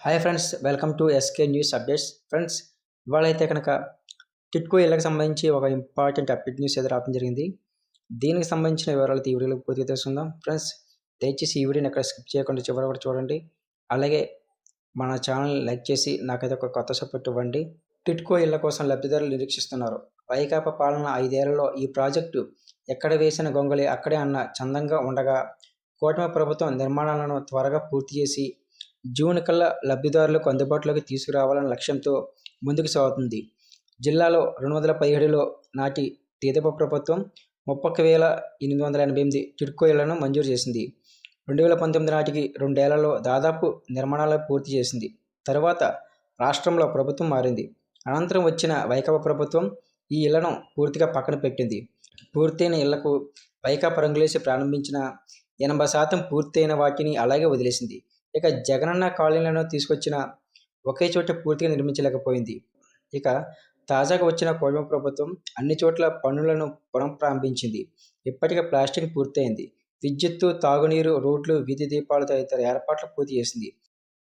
Hi friends welcome to SK news updates friends ఇవాళైతే కనుక టిట్కో ఇళ్ళకి సంబంధించి ఒక ఇంపార్టెంట్ అప్డేట్ న్యూస్ అయితే రావడం జరిగింది. దీనికి సంబంధించిన వివరాలు ఈ వీడియోలో పూర్తిగా తెలుసుకుందాం. ఫ్రెండ్స్ దయచేసి ఈ వీడియోని ఎక్కడ స్కిప్ చేయకుండా చివరి వరకు చూడండి. అలాగే మన ఛానల్ లైక్ చేసి నాకైతే ఒక కొత్త సపోర్ట్ ఇవ్వండి. టిట్కో ఇళ్ళ కోసం లబ్ధిదారులు నిరీక్షిస్తున్నారు. వైకాపా పాలన ఐదేళ్ళలో ఈ ప్రాజెక్టు ఎక్కడ వేసిన గొంగళి అక్కడే అన్న చందంగా ఉండగా కూటమి ప్రభుత్వం నిర్మాణాలను త్వరగా పూర్తి చేసి జూన్ కల్లా లబ్ధిదారులకు అందుబాటులోకి తీసుకురావాలన్న లక్ష్యంతో ముందుకు సాగుతుంది. జిల్లాలో రెండు వందల పదిహేడులో నాటి తెదేపా ప్రభుత్వం ముప్పై వేల ఎనిమిది వందల ఎనభై ఎనిమిది టిడ్కో ఇళ్ళను మంజూరు చేసింది. రెండు వేల పంతొమ్మిది నాటికి రెండేళ్ళలో దాదాపు నిర్మాణాలు పూర్తి చేసింది. తర్వాత రాష్ట్రంలో ప్రభుత్వం మారింది. అనంతరం వచ్చిన వైకాపా ప్రభుత్వం ఈ ఇళ్ళను పూర్తిగా పక్కన పెట్టింది. పూర్తయిన ఇళ్ళకు వైకాపా రంగులేసి ప్రారంభించిన ఎనభై శాతం పూర్తయిన వాటిని అలాగే వదిలేసింది. ఇక జగనన్న కాలనీలను తీసుకొచ్చిన ఒకే చోట పూర్తిగా నిర్మించలేకపోయింది. ఇక తాజాగా వచ్చిన కూటమి ప్రభుత్వం అన్ని చోట్ల పనులను పునఃప్రారంభించింది. ఇప్పటికే ప్లాస్టింగ్ పూర్తయింది. విద్యుత్తు తాగునీరు రోడ్లు వీధి దీపాలు తదితర ఏర్పాట్లు పూర్తి చేసింది.